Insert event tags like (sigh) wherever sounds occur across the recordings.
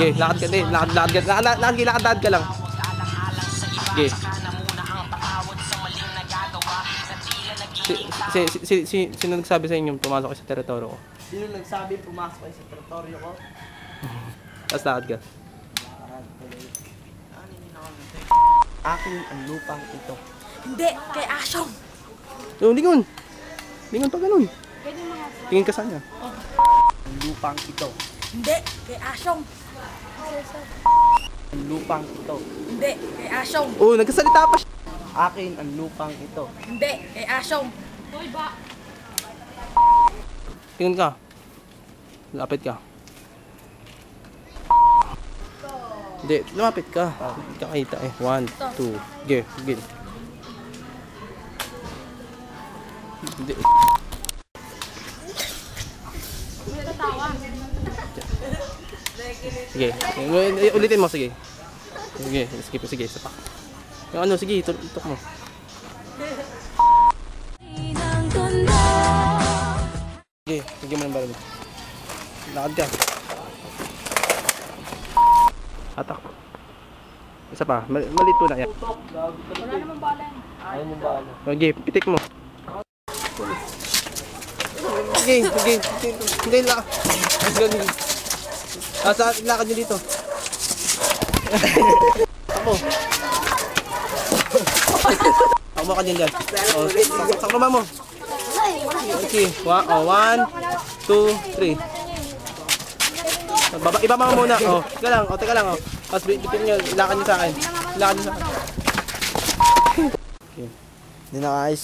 Okay, lakad ka din. Lakad, lakad, lakad, lakad, lakad, lakad, lakad, lakad ka lang. Okay. Si, si, si, si, si, sino nagsabi sa inyo pumasok kayo sa teritoryo ko? Sino nagsabi pumasok kayo sa teritoryo ko? Tapos lakad ka. Akin ang lupang ito. Hindi, kay Asyong. Yung lingon. Lingon pa ganun. Tingin ka sa kanya. Ang lupang ito. Hindi, kay Asyong. Ang lupang ito. Hindi, kay Asyong. Oh, nagkasalita pa siya. Akin ang lupang ito. Hindi, kay Asyong. Tingin ka. Lapit ka. Hindi, lumapit ka. Hindi ka kita eh. One, two, okay, sige. Hindi. Sige, eh, ulitin mo, sige. Sige, sige, sige, isa pa. Yung ano, sige, ito- itok mo. Sige, sige mo ng baril. Lakad ka. Atak. Isa pa, mal malit po na yan. Wala namang bala yan. Ayaw mo ba ano? Okay, pitik mo. Sige, sige, sige. Hindi, la. Sige. Ah, sa lakad nyo dito. Ako. Ako ka dyan dyan. Oh, mo. Okay, wa oh, one, two, three. Baba, ibaba mo muna. Oh, teka lang, oh, teka lang, oh. Tapos bitin nyo, lakad nyo sa akin. Lakad nyo sa akin. Hindi nakaayos.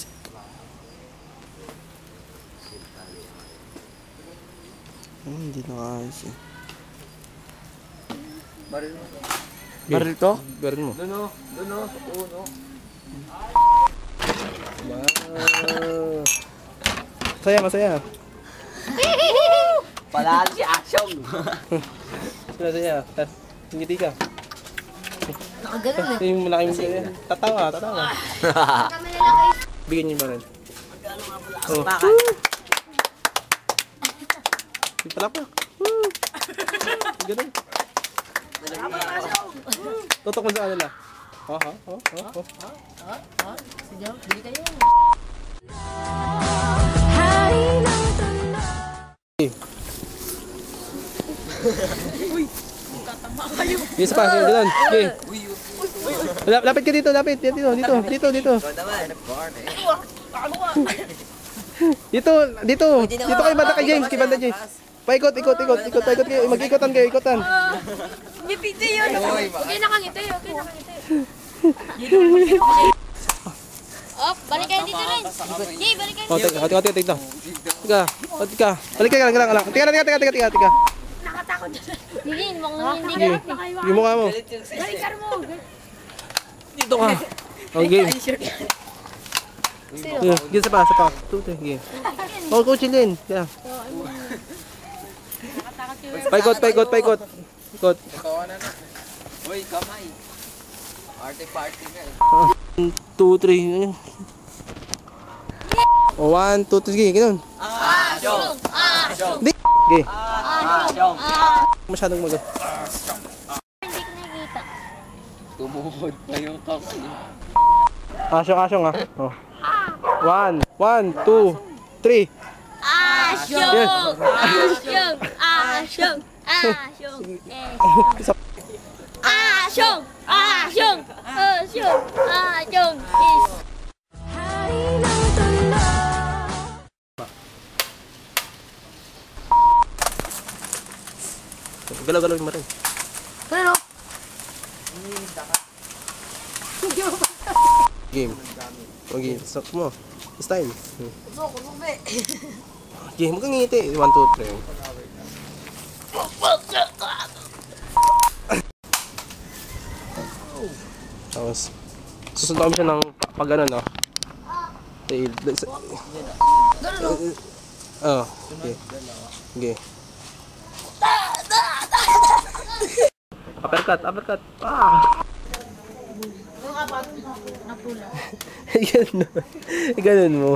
Hmm, Hindi nakaayos eh. Baril to? Baril mo. Dono, dono, uno. Wow. Masaya, masaya. Palalo si Asyong. Masaya. Ngiti ka. Nakaganon Tas, yung malaking tatawa, tatawa. (laughs) Bigyan niyo yung baril. Oh. Bakit? Yung palakpak. Woo. Ganun. Tutok mo sa kanila. Oh, oh, oh, oh, oh. Sige, bili kayo. Yes pa, sige, ganun. Okay. Lap- Lapit ka dito, lapit. Dito, dito, dito, dito. Dito, dito. Dito kayo banda kay James, kay banda James. Paikot, ikot, ikot, ikot, paikot kayo. Mag-ikotan kayo, ikotan. Ngipiti yun. Okay nakangiti, okay nakangiti. Oh, balik kayo dito rin. Di, balik kayo. Oh, teka, teka. Teka, oh, teka. Balik ka lang, lang. Teka, teka, teka, teka, teka, teka. Hindi, mga hindi Sige, yung mukha mo. Balikan mo. Dito ka. Okay. Sige, sige, sa pa, sa pa. Three, sige. Oh, coach din. Yeah. Paikot, paikot, paikot. Ikot. Uy, kamay. Party-party ka eh. One, two, three. Ayun. Oh, one, two, three. Sige, ganun. Asyong! Di. Sige. Asyong! Masyadong mag... Hindi ko nakikita. Tumuhod na yung kamay. Asyong, asyong ah. Oh. One, one, two, three. Asyong! Asyong! Asyong! Asyong! Asyong! Asyong! Asyong! Asyong! Is Galaw-galaw mo rin. Pero, Game. Okay, stop mo. Style. Hmm. so, kumube. Okay, huwag kang ngiti. One, two, three. Tapos, susunod siya ng pag ano, no? Tail. Oh, okay. Okay. Uppercut, uppercut. Ah! (laughs) Ganun. Ganun mo.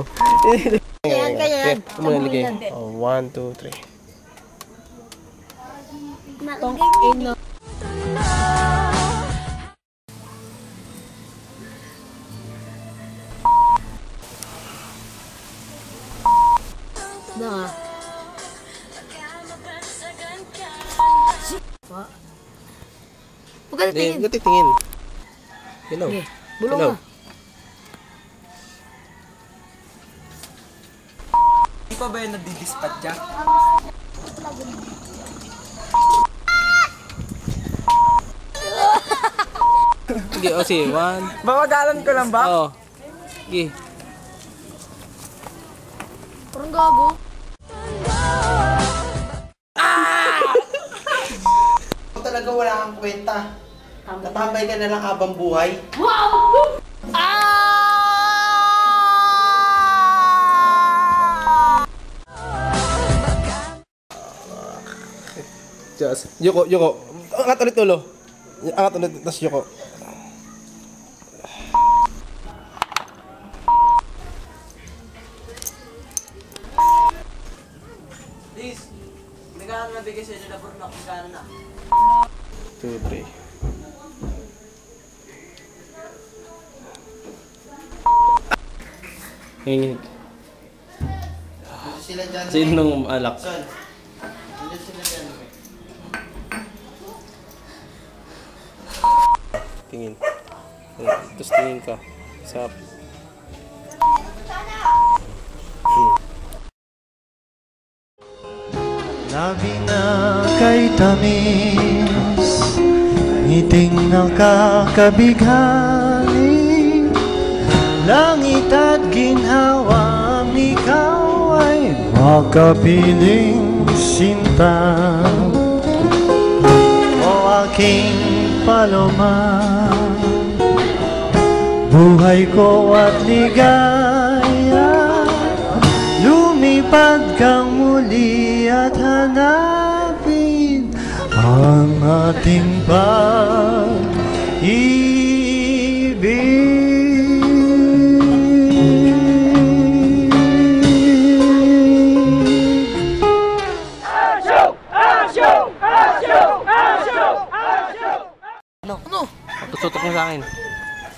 Yan, kaya yan. Okay, muna ligay. Oh, one, two, three. Tong ino. Na. Pa. Huwag ka titingin. Huwag ka titingin. Hello. Okay. Bulong Hello. ka. Di pa ba yung nadidispatcha? Ah? Sige, o sige. One. Babagalan ko lang ba? Oo. Sige. Parang gago. Talaga wala kang kwenta. Natambay ka na lang habang buhay. Just, Yoko, Yoko. Angat ulit ulo. Angat ulit, tas Yoko. Nagkano na bigay sa inyo na bro na kung na? Two, three. Hey, Sila dyan. sinong alak? Son. Nandiyan sila dyan. Tingin. Tapos tingin ka. Sa... Labi na kay tamis Ngiting nakakabighani Langit at ginhawa Ikaw ay makapiling sinta. O aking paloma Buhay ko at ligaya Lumipad kang muli at hanapin Ang ating pag-ibig Tutok mo sa akin.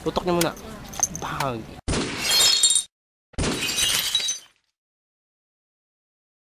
Tutok niyo muna. Bag.